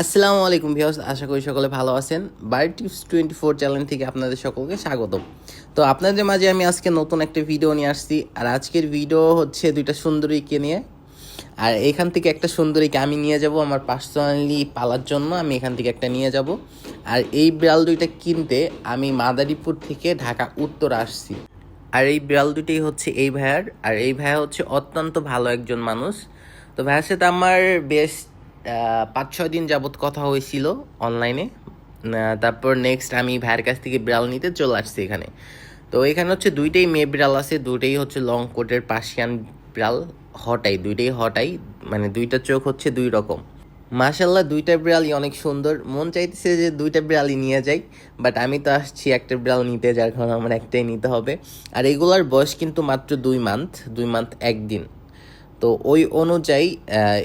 আসসালামু আলাইকুম ভিউয়ার্স, আশা করি সকলে ভালো আছেন। By tips twenty four channel থেকে আপনাদের সকলকে স্বাগত তো আপনাদের মাঝে আমি আজকে নতুন একটা ভিডিও নিয়ে আসছি, আর আজকের ভিডিও হচ্ছে দুইটা সুন্দরীকে নিয়ে। আর এখান থেকে একটা সুন্দরীকে আমি নিয়ে যাব, আমার পার্সোনালি পালার জন্য আমি এখান থেকে একটা নিয়ে যাব। আর এই বিড়াল দুইটা কিনতে আমি মাদারীপুর থেকে ঢাকা উত্তর আসছি। আর এই বিড়াল দুটোই হচ্ছে এই ভাইয়ার, আর এই ভাইয়া হচ্ছে অত্যন্ত ভালো একজন মানুষ। তো ভাইয়ার সাথে আমার বেশ পাঁচ, ছয় দিন যাবত কথা হয়েছিল অনলাইনে তারপর নেক্সট আমি ভাইয়ের কাছ থেকে বিড়াল নিতে চলে আসছি এখানে। তো এখানে হচ্ছে দুইটাই মেয়ে বিড়াল আছে, দুইটাই হচ্ছে লং কোটের পার্সিয়ান বিড়াল, হটাই, দুইটাই হটাই মানে দুইটা চোখ হচ্ছে দুই রকম। মাশাল্লাহ দুইটা বিড়ালই অনেক সুন্দর। মন চাইতেছে যে দুইটা বিড়ালই নিয়ে যাই বাট আমি তো আসছি একটা বিড়াল নিতে, যার কারণে আমার একটাই নিতে হবে। আর এগুলার বয়স কিন্তু মাত্র দুই মান্থ দুই মান্থ একদিন। তো ওই অনুযায়ী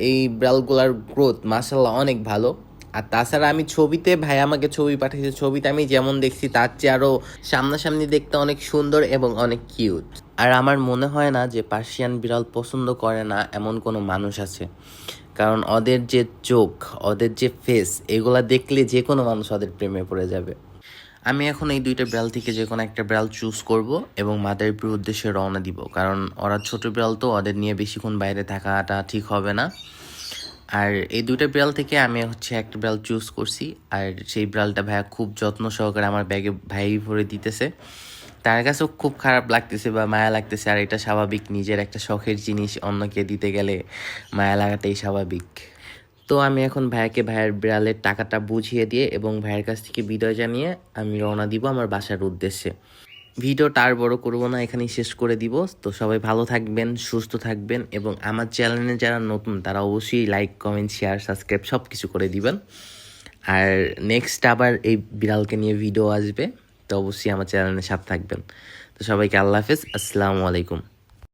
এই বিড়ালগুলার গ্রোথ মাসাল্লাহ অনেক ভালো। আর তাছাড়া আমি ছবিতে, ভাই আমাকে ছবি পাঠিয়েছে, ছবিতে আমি যেমন দেখছি তার চেয়ে আরও সামনাসামনি দেখতে অনেক সুন্দর এবং অনেক কিউট আর আমার মনে হয় না যে পার্সিয়ান বিড়াল পছন্দ করে না এমন কোনো মানুষ আছে। কারণ ওদের যে চোখ, ওদের যে ফেস এগুলা দেখলে যে কোনো মানুষ ওদের প্রেমে পড়ে যাবে। আমি এখন এই দুইটা বিড়াল থেকে যে কোনো একটা বিড়াল চুজ করব এবং মাদারীপুর উদ্দেশ্যে রওনা দিব। কারণ ওরা ছোট বিড়াল তো, ওদের নিয়ে বেশিক্ষণ বাইরে থাকাটা ঠিক হবে না। আর এই দুইটা বিড়াল থেকে আমি হচ্ছে একটা বিড়াল চুজ করছি। আর সেই বিড়ালটা ভাইয়া খুব যত্ন সহকারে আমার ব্যাগে ভাই ভরে দিতেছে। তার কাছেও খুব খারাপ লাগতেছে বা মায়া লাগতেছে, আর এটা স্বাভাবিক। নিজের একটা শখের জিনিস অন্যকে দিতে গেলে মায়া লাগাটাই স্বাভাবিক। তো আমি এখন ভাইয়াকে ভাইয়ের বিড়ালের টাকাটা বুঝিয়ে দিয়ে এবং ভাইয়ের কাছ থেকে বিদায় জানিয়ে আমি রওনা দিব আমার বাসার উদ্দেশ্যে। ভিডিওটা আর বড় করব না, এখানেই শেষ করে দিব। তো সবাই ভালো থাকবেন, সুস্থ থাকবেন এবং আমার চ্যানেলে যারা নতুন, তারা অবশ্যই লাইক কমেন্ট শেয়ার সাবস্ক্রাইব সব কিছু করে দিবেন। আর নেক্সট আবার এই বিড়ালকে নিয়ে ভিডিও আসবে, তো অবশ্যই আমার চ্যানেলের সাথে থাকবেন। তো সবাইকে আল্লাহ হাফেজ, আসসালামু আলাইকুম।